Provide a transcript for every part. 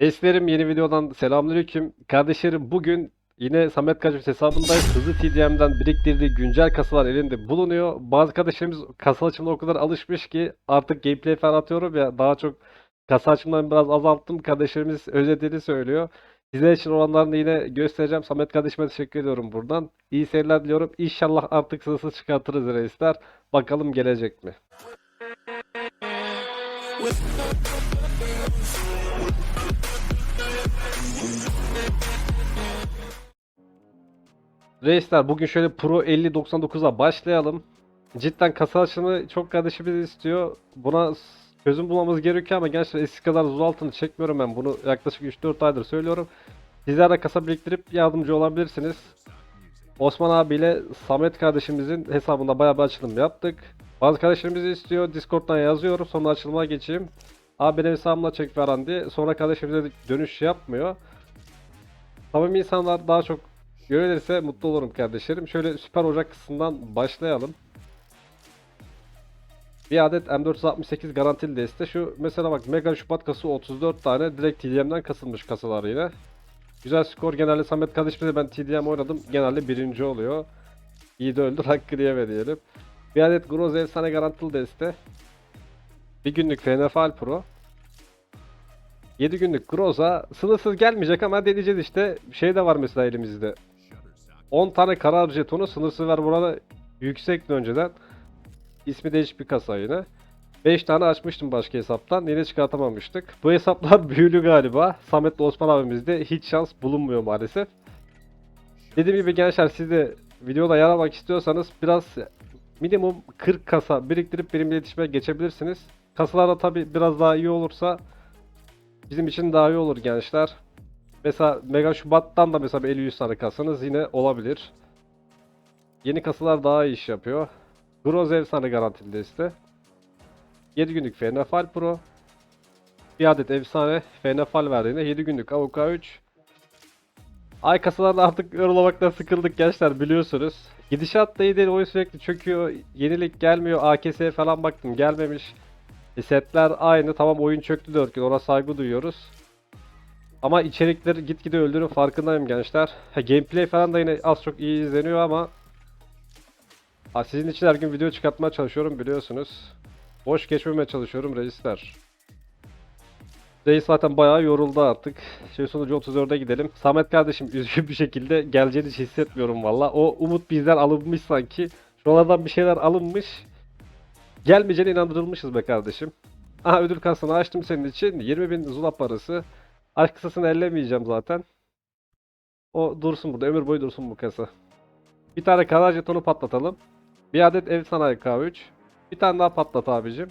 Eslerim yeni videodan selamünaleyküm. Kardeşlerim bugün yine Samet Kaçmış hesabındayız. Hızlı TDM'den biriktirdiği güncel kasalar elinde bulunuyor. Bazı kardeşlerimiz kasa açımına o kadar alışmış ki artık gameplay falan atıyorum ya daha çok kasa açımlarını biraz azalttım. Kardeşlerimiz özlediğini söylüyor. Sizler için olanlarını yine göstereceğim. Samet kardeşime teşekkür ediyorum buradan. İyi seyirler diliyorum. İnşallah artık sınırsız çıkartırız reisler. Bakalım gelecek mi? Reisler bugün şöyle Pro 5099'a başlayalım. Cidden kasa açımı çok kardeşimiz istiyor. Buna çözüm bulmamız gerekiyor ama gerçekten eski kadar zul altını çekmiyorum ben. Bunu yaklaşık 3-4 aydır söylüyorum. Sizler de kasa biriktirip yardımcı olabilirsiniz. Osman abiyle Samet kardeşimizin hesabında bayağı bir açılım yaptık. Bazı kardeşlerimiz istiyor. Discord'dan yazıyorum. Sonra açılıma geçeyim. Abi benim hesabımla çek falan diye. Sonra kardeşimize dönüş yapmıyor. Samimi insanlar daha çok Görülürse mutlu olurum kardeşlerim. Şöyle süper ocak kısmından başlayalım. Bir adet M468 garantili deste. Şu mesela bak Mega Şubat kası 34 tane direkt TDM'den kasılmış kasalar yine. Güzel skor. Genelde Samet kardeşimle ben TDM oynadım. Genelde birinci oluyor. İyi de öldür hakkı diyeme diyelim. Bir adet Groz efsane garantili deste. Bir günlük FNFL Pro. 7 günlük Groza sınırsız gelmeyecek ama deneyeceğiz işte. Şey de var mesela elimizde. 10 tane karar jetonu sınırsız ver burada yüksekti önceden. İsmi değişik bir kasa yine. 5 tane açmıştım başka hesaptan. Yine çıkartamamıştık. Bu hesaplar büyülü galiba. Samet'le Osman abimizde hiç şans bulunmuyor maalesef. Dediğim gibi gençler siz de videoda yer almak istiyorsanız biraz minimum 40 kasa biriktirip benimle iletişime geçebilirsiniz. Kasalarda tabi biraz daha iyi olursa bizim için daha iyi olur gençler. Mesela Mega Şubat'tan da mesela 50-100 tane kasanız yine olabilir. Yeni kasalar daha iyi iş yapıyor. Groz efsane garantili deste. 7 günlük FNFL Pro. Bir adet efsane FNFL verdiğinde 7 günlük AVK 3. Ay kasalarda artık yorulamaktan sıkıldık gençler biliyorsunuz. Gidişat da iyi değil oyun sürekli çöküyor. Yenilik gelmiyor. AKS'ye falan baktım gelmemiş. E setler aynı tamam oyun çöktü 4 gün ona saygı duyuyoruz. Ama içerikleri gitgide öldürün farkındayım gençler. Ha, gameplay falan da yine az çok iyi izleniyor ama ha, sizin için her gün video çıkartmaya çalışıyorum biliyorsunuz. Boş geçmemeye çalışıyorum reisler. Reis zaten bayağı yoruldu artık. Şey sonucu 34'e gidelim. Samet kardeşim üzgün bir şekilde geleceğini hiç hissetmiyorum valla. O umut bizden alınmış sanki. Şuralardan bir şeyler alınmış. Gelmeyeceğine inandırılmışız be kardeşim. Aha ödül kasını açtım senin için. 20.000 zula parası. Aşk kısasını ellemeyeceğim zaten. O dursun burada. Ömür boyu dursun bu kasa. Bir tane karar jetonu patlatalım. Bir adet ev sanayi K3. Bir tane daha patlat abicim.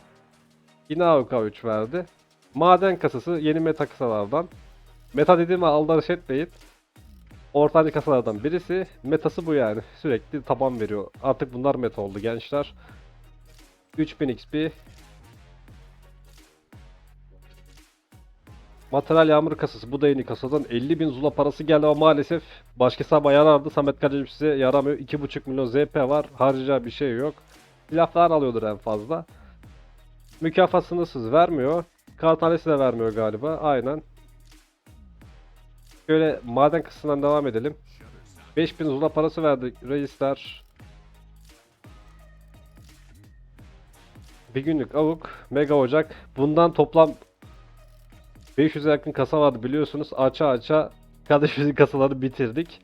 Yine AVK3 verdi. Maden kasası yeni meta kasalardan. Meta dediğime aldırış etmeyin. Ortanca kasalardan birisi. Metası bu yani. Sürekli taban veriyor. Artık bunlar meta oldu gençler. 3000 XP. Materyal yağmur kasası. Bu da yeni kasadan 50.000 zula parası geldi ama maalesef başka hesaba yarardı. Samet kardeşim size yaramıyor. 2.5 milyon ZP var. Harcayacağı bir şey yok. Silah falan alıyordur en fazla. Mükafat sınırsız vermiyor. Tanesi de vermiyor galiba. Aynen. Şöyle maden kısmından devam edelim. 5000 zula parası verdik reisler. Bir günlük avuk, mega ocak. Bundan toplam 500'e yakın kasa vardı biliyorsunuz. Aça aça kardeşimizin kasaları bitirdik.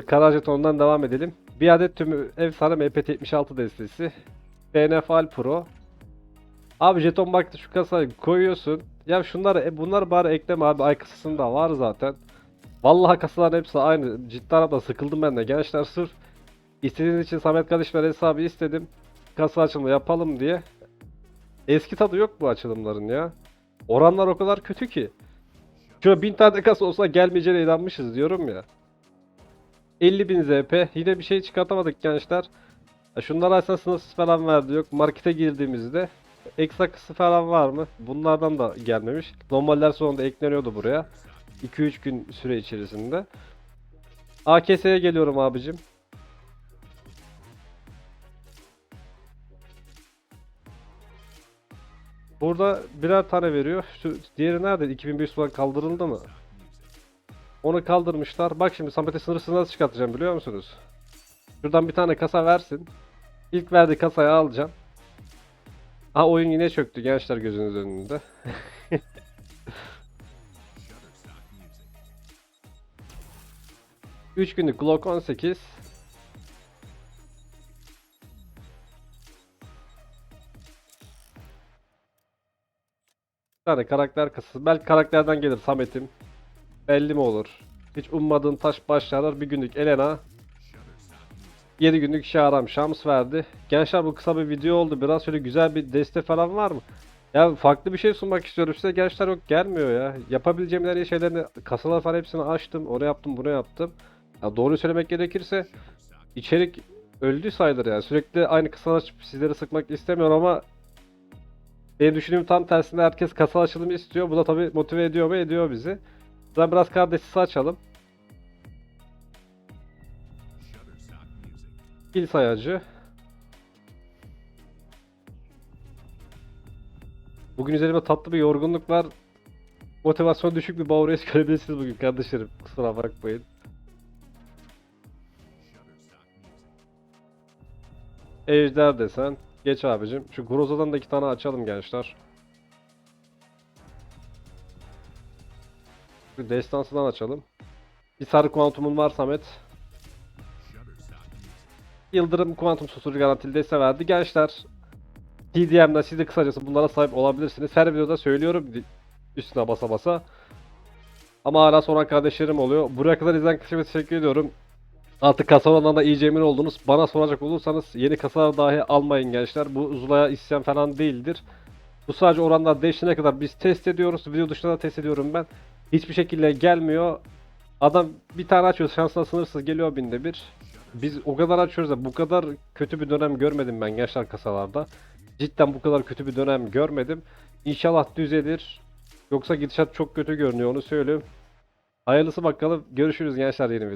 Kara jetondan devam edelim. Bir adet tüm efsane MP76 destesi. PNFL Pro. Abi jeton baktı şu kasayı koyuyorsun. Ya şunları e, bunlar bari ekleme abi ay kasasında var zaten. Vallahi kasaların hepsi aynı. Ciddi anlamda sıkıldım ben de. Gençler sırf istediğiniz için Samet Kardeşler hesabı istedim. Kasa açılımı yapalım diye. Eski tadı yok bu açılımların ya. Oranlar o kadar kötü ki. Şöyle bin tane kasa olsa gelmeyeceğine inanmışız diyorum ya. 50.000 ZP. Yine bir şey çıkartamadık gençler. Şunlar aslında sınırsız falan verdi yok. Markete girdiğimizde ekstra falan var mı? Bunlardan da gelmemiş. Normaller sonunda ekleniyordu buraya. 2-3 gün süre içerisinde. AKS'ye geliyorum abicim. Burada birer tane veriyor. Şu diğeri nerede? 2500 falan kaldırıldı mı? Onu kaldırmışlar. Bak şimdi Samet'e sınırsız nasıl çıkartacağım biliyor musunuz? Şuradan bir tane kasa versin. İlk verdiği kasayı alacağım. Ha oyun yine çöktü gençler gözünüz önünde. Üç günlük Glock 18. Bir tane karakter kasası. Belki karakterden gelir Samet'im. Belli mi olur? Hiç ummadığın taş başlar bir günlük Elena. 7 günlük Şahram Şams verdi. Gençler bu kısa bir video oldu. Biraz şöyle güzel bir deste falan var mı? Ya farklı bir şey sunmak istiyorum size. Gençler yok gelmiyor ya. Yapabileceğim her şeylerini kasalar falan hepsini açtım. Onu yaptım bunu yaptım. Ya doğru söylemek gerekirse içerik öldü sayılır yani. Sürekli aynı kasalar açıp sizleri sıkmak istemiyorum ama benim düşündüğüm tam tersine herkes kasa açılımı istiyor. Bu da tabii motive ediyor mu? Ediyor bizi. Buradan biraz kardeşisi açalım. Pil sayacı. Bugün üzerimde tatlı bir yorgunluk var. Motivasyon düşük bir Bavres görebilirsiniz bugün kardeşlerim. Kusura bakmayın. Ejder desen. Geç abicim. Şu Groza'dan da iki tane açalım gençler. Şu destansıdan açalım. Bir sarı kuantumun var Samet. Yıldırım kuantum susturucu garantili deste verdi. Gençler TDM'den siz de kısacası bunlara sahip olabilirsiniz. Her videoda söylüyorum üstüne basa basa. Ama hala soran kardeşlerim oluyor. Buraya kadar izleyen kısmına teşekkür ediyorum. Artık kasa olanlardan iyice emin oldunuz. Bana soracak olursanız yeni kasalar dahi almayın gençler. Bu Zula'ya isyan falan değildir. Bu sadece oranlar değişene kadar biz test ediyoruz. Video dışında da test ediyorum ben. Hiçbir şekilde gelmiyor. Adam bir tane açıyor şansına sınırsız geliyor binde bir. Biz o kadar açıyoruz da bu kadar kötü bir dönem görmedim ben gençler kasalarda. Cidden bu kadar kötü bir dönem görmedim. İnşallah düzelir. Yoksa gidişat çok kötü görünüyor onu söyleyeyim. Hayırlısı bakalım. Görüşürüz gençler yeni video.